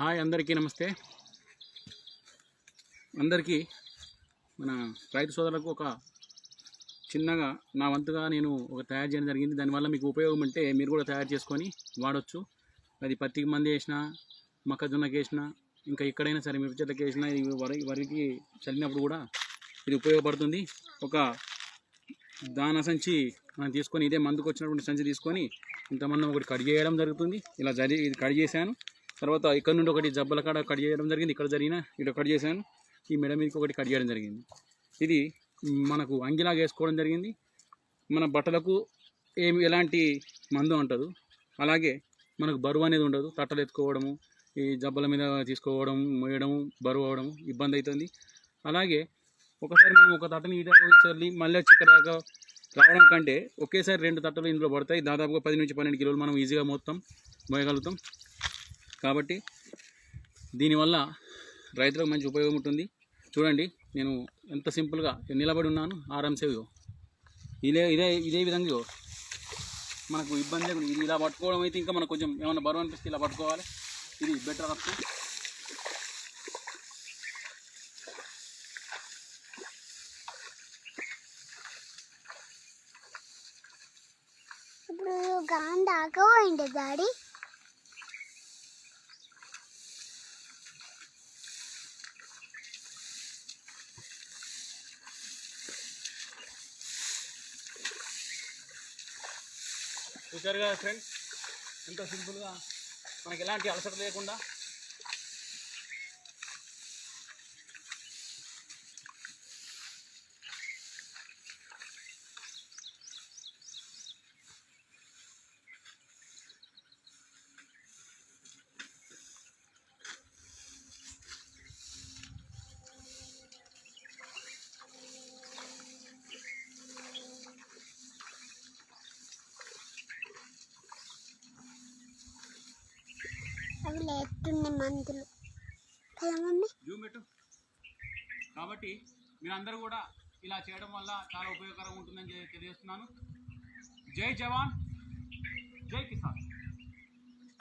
Hi అందరికీ నమస్తే. అందరికీ మన రైతు సోదరులకు ఒక చిన్నగా నా వంతుగా నేను ఒక తయారు చేయడం జరిగింది. దానివల్ల మీకు ఉపయోగం ఉంటే మీరు కూడా తయారు చేసుకొని వాడచ్చు. అది పత్తికి మంది వేసినా మొక్కజొన్నకి వేసినా ఇంకా ఎక్కడైనా సరే మిరప చెట్లకి వేసినా ఇది వరి వరికి చల్లినప్పుడు కూడా ఇది ఉపయోగపడుతుంది. ఒక దాన సంచి మనం తీసుకొని ఇదే మందుకు వచ్చినటువంటి సంచి తీసుకొని ఇంతమంది ఒకటి కట్ చేయడం జరుగుతుంది. ఇలా జరి ఇది కట్ చేశాను. తర్వాత ఇక్కడ నుండి ఒకటి జబ్బల కాడ కట్ చేయడం జరిగింది. ఇక్కడ జరిగిన ఇక్కడ కట్ చేశాను. ఈ మెడ మీదకి ఒకటి కట్ చేయడం జరిగింది. ఇది మనకు అంగిలాగా వేసుకోవడం జరిగింది. మన బట్టలకు ఏమి ఎలాంటి మందు అంటదు. అలాగే మనకు బరువు అనేది ఉండదు. తట్టలు ఎత్తుకోవడము ఈ జబ్బల మీద తీసుకోవడం మోయడం బరువు అవడం ఇబ్బంది అవుతుంది. అలాగే ఒకసారి మనం ఒక తట్టని ఈట చల్లి మళ్ళీ వచ్చి దాకా రావడం కంటే ఒకేసారి రెండు తట్టలు ఇందులో పడతాయి. దాదాపుగా పది నుంచి పన్నెండు కిలోలు మనం ఈజీగా మొత్తం మోయగలుగుతాం. కాబట్టి దీనివల్ల రైతులకు మంచి ఉపయోగం ఉంటుంది. చూడండి నేను ఎంత సింపుల్గా నిలబడి ఉన్నాను. ఆరామ్సే ఇదే ఇదే ఇదే విధంగా మనకు ఇబ్బంది లేకుండా ఇది ఇలా పట్టుకోవడం అయితే ఇంకా మనకు కొంచెం ఏమైనా బరువు అనిపిస్తే ఇలా పట్టుకోవాలి. ఇది బెటర్ ఆప్షన్ ఇప్పుడు గాన్ దాకా డాడీ. చూసారు కదా ఫ్రెండ్స్ ఎంత సింపుల్గా మనకి ఎలాంటి అలసట లేకుండా అవి లేతున్నాయి మందులు. కాబట్టి మీరందరూ కూడా ఇలా చేయడం వల్ల చాలా ఉపయోగకరంగా ఉంటుందని తెలియజేస్తున్నాను. జై జవాన్. జై కిసాన్.